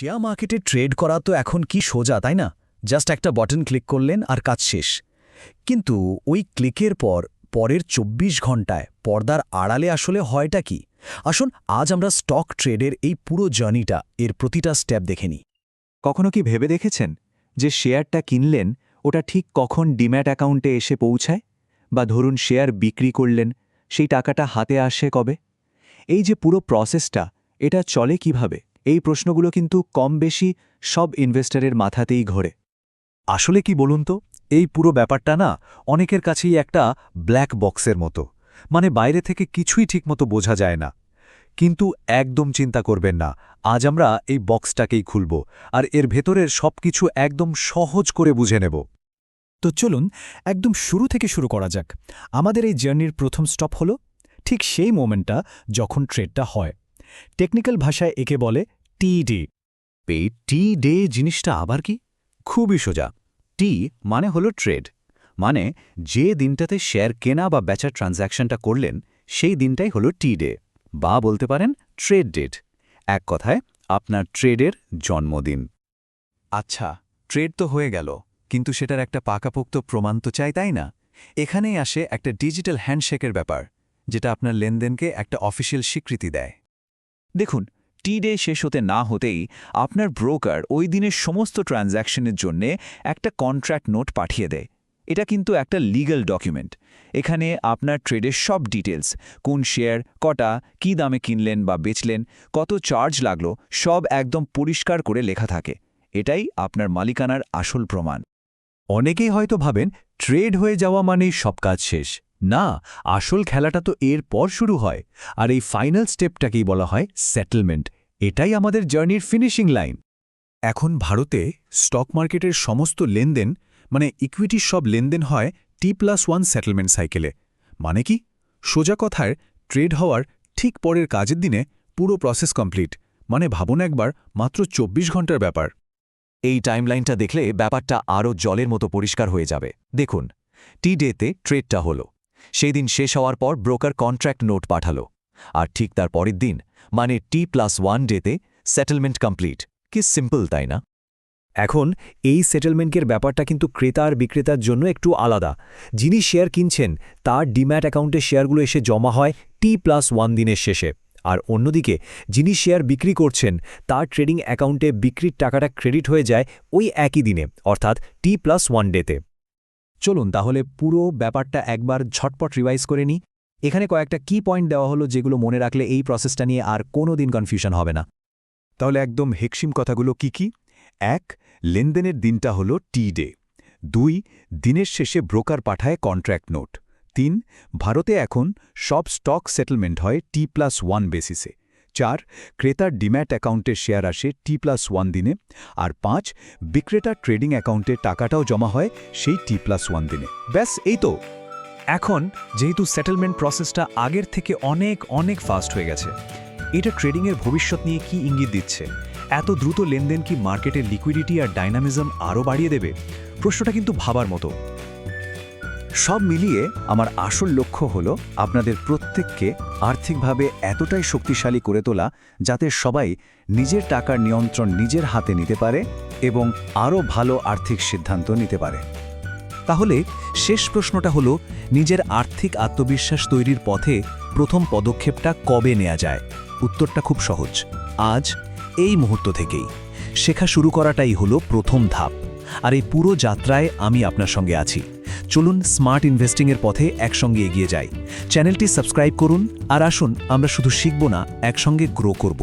Share মার্কেটে trade করা তো এখন কি সোজা, তাই না? জাস্ট একটা বটন ক্লিক করলেন আর কাজ শেষ। কিন্তু ওই ক্লিকের পর, পরের ২৪ ঘন্টায় পর্দার আড়ালে আসলে হয়টা কি? আসুন আজ আমরা স্টক ট্রেডের এই পুরো জার্নিটা, এর প্রতিটা স্টেপ দেখে নিই। কখনো কি ভেবে দেখেছেন যে শেয়ারটা কিনলেন, ওটা ঠিক কখন ডিম্যাট অ্যাকাউন্টে এসে পৌঁছায়? বা ধরুন শেয়ার বিক্রি করলেন, সেই টাকাটা হাতে আসে কবে? এই যে পুরো প্রসেসটা, এটা চলে কীভাবে? এই প্রশ্নগুলো কিন্তু কম বেশি সব ইনভেস্টারের মাথাতেই ঘোরে। আসলে কি বলুন তো? এই পুরো ব্যাপারটা না অনেকের কাছেই একটা ব্ল্যাক বক্সের মতো। মানে বাইরে থেকে কিছুই ঠিকমতো বোঝা যায় না। কিন্তু একদম চিন্তা করবেন না, আজ আমরা এই বক্সটাকেই খুলব আর এর ভেতরের সবকিছু একদম সহজ করে বুঝে নেব। তো চলুন একদম শুরু থেকে শুরু করা যাক। আমাদের এই জার্নির প্রথম স্টপ হলো ঠিক সেই মোমেন্টটা যখন ট্রেডটা হয়। টেকনিক্যাল ভাষায় একে বলে টি টিডি এই টি ডে জিনিসটা আবার কি? খুবই সোজা। টি মানে হলো ট্রেড। মানে যে দিনটাতে শেয়ার কেনা বা বেচার ট্রানজ্যাকশনটা করলেন সেই দিনটাই হলো টি ডে। বা বলতে পারেন ট্রেড ডেট। এক কথায় আপনার ট্রেডের জন্মদিন। আচ্ছা ট্রেড তো হয়ে গেল কিন্তু সেটার একটা পাকাপোক্ত প্রমাণ তো চাই তাই না? এখানেই আসে একটা ডিজিটাল হ্যান্ডশেকের ব্যাপার যেটা আপনার লেনদেনকে একটা অফিসিয়াল স্বীকৃতি দেয়। দেখুন টি ডে শেষ হতে না হতেই আপনার ব্রোকার ওই দিনের সমস্ত ট্রানজ্যাকশনের জন্য একটা কন্ট্রাক্ট নোট পাঠিয়ে দেয়। এটা কিন্তু একটা লিগ্যাল ডকুমেন্ট এখানে আপনার ট্রেডের সব ডিটেলস কোন শেয়ার কটা, কী দামে কিনলেন বা বেচলেন, কত চার্জ লাগল, সব একদম পরিষ্কার করে লেখা থাকে। এটাই আপনার মালিকানার আসল প্রমাণ। অনেকেই হয়তো ভাবেন ট্রেড হয়ে যাওয়া মানেই সব কাজ শেষ। না, আসল খেলাটা তো এর পর শুরু হয়, আর এই ফাইনাল স্টেপটাকেই বলা হয় সেটেলমেন্ট এটাই আমাদের জার্নির ফিনিশিং লাইন এখন ভারতে স্টক মার্কেটের সমস্ত লেনদেন মানে ইকুইটির সব লেনদেন হয় টি প্লাস ওয়ান সেটেলমেন্ট সাইকেলে মানে কি? সোজা কথায় ট্রেড হওয়ার ঠিক পরের কাজের দিনে পুরো প্রসেস কমপ্লিট মানে ভাবুন একবার, মাত্র ২৪ ঘণ্টার ব্যাপার। এই টাইমলাইনটা দেখলে ব্যাপারটা আরও জলের মতো পরিষ্কার হয়ে যাবে। দেখুন টি ডেতে ট্রেডটা হলো। সেই দিন শেষ হওয়ার পর ব্রোকার কন্ট্রাক্ট নোট পাঠালো। আর ঠিক তার পরের দিন মানে টি প্লাস ওয়ান ডেতে সেটেলমেন্ট কমপ্লিট কি সিম্পল তাই না? এখন, এই সেটেলমেন্টের ব্যাপারটা কিন্তু ক্রেতা আর বিক্রেতার জন্য একটু আলাদা। যিনি শেয়ার কিনছেন, তার ডিম্যাট অ্যাকাউন্টে শেয়ারগুলো এসে জমা হয় টি প্লাস ওয়ান দিনের শেষে। আর অন্যদিকে, যিনি শেয়ার বিক্রি করছেন, তার ট্রেডিং অ্যাকাউন্টে বিক্রির টাকাটা ক্রেডিট হয়ে যায় ওই একই দিনে, অর্থাৎ টি প্লাস ওয়ান ডেতে চলুন তাহলে পুরো ব্যাপারটা একবার ঝটপট রিভাইজ করে নিই। এখানে কয়েকটা কি পয়েন্ট দেওয়া হলো যেগুলো মনে রাখলে এই প্রসেসটা নিয়ে আর কোনো দিন কনফিউশন হবে না। তাহলে একদম হেকসিম কথাগুলো কি কি? এক, লেনদেনের দিনটা হলো টি ডে দুই, দিনের শেষে ব্রোকার পাঠায় কন্ট্র্যাক্ট নোট তিন, ভারতে এখন সব স্টক সেটেলমেন্ট হয় টি প্লাস ওয়ান বেসিসে চার, ক্রেতার ডিম্যাট অ্যাকাউন্টে শেয়ার আসে টি প্লাস ওয়ান দিনে আর পাঁচ, বিক্রেতার ট্রেডিং অ্যাকাউন্টে টাকাটাও জমা হয় সেই টি প্লাস ওয়ান দিনে। ব্যাস, এই তো। এখন যেহেতু সেটেলমেন্ট প্রসেসটা আগের থেকে অনেক অনেক ফাস্ট হয়ে গেছে, এটা ট্রেডিংয়ের ভবিষ্যৎ নিয়ে কি ইঙ্গিত দিচ্ছে? এত দ্রুত লেনদেন কি মার্কেটের লিকুইডিটি আর ডাইনামিজম আরও বাড়িয়ে দেবে? প্রশ্নটা কিন্তু ভাবার মতো। সব মিলিয়ে আমার আসল লক্ষ্য হল আপনাদের প্রত্যেককে আর্থিকভাবে এতটাই শক্তিশালী করে তোলা যাতে সবাই নিজের টাকার নিয়ন্ত্রণ নিজের হাতে নিতে পারে এবং আরও ভালো আর্থিক সিদ্ধান্ত নিতে পারে। তাহলে শেষ প্রশ্নটা হলো, নিজের আর্থিক আত্মবিশ্বাস তৈরির পথে প্রথম পদক্ষেপটা কবে নেওয়া যায়? উত্তরটা খুব সহজ। আজ, এই মুহূর্ত থেকেই। শেখা শুরু করাটাই হলো প্রথম ধাপ। আর এই পুরো যাত্রায় আমি আপনার সঙ্গে আছি। চলুন স্মার্ট ইনভেস্টিংয়ের পথে একসঙ্গে এগিয়ে যাই। চ্যানেলটি সাবস্ক্রাইব করুন আর আসুন, আমরা শুধু শিখব না, একসঙ্গে গ্রো করব।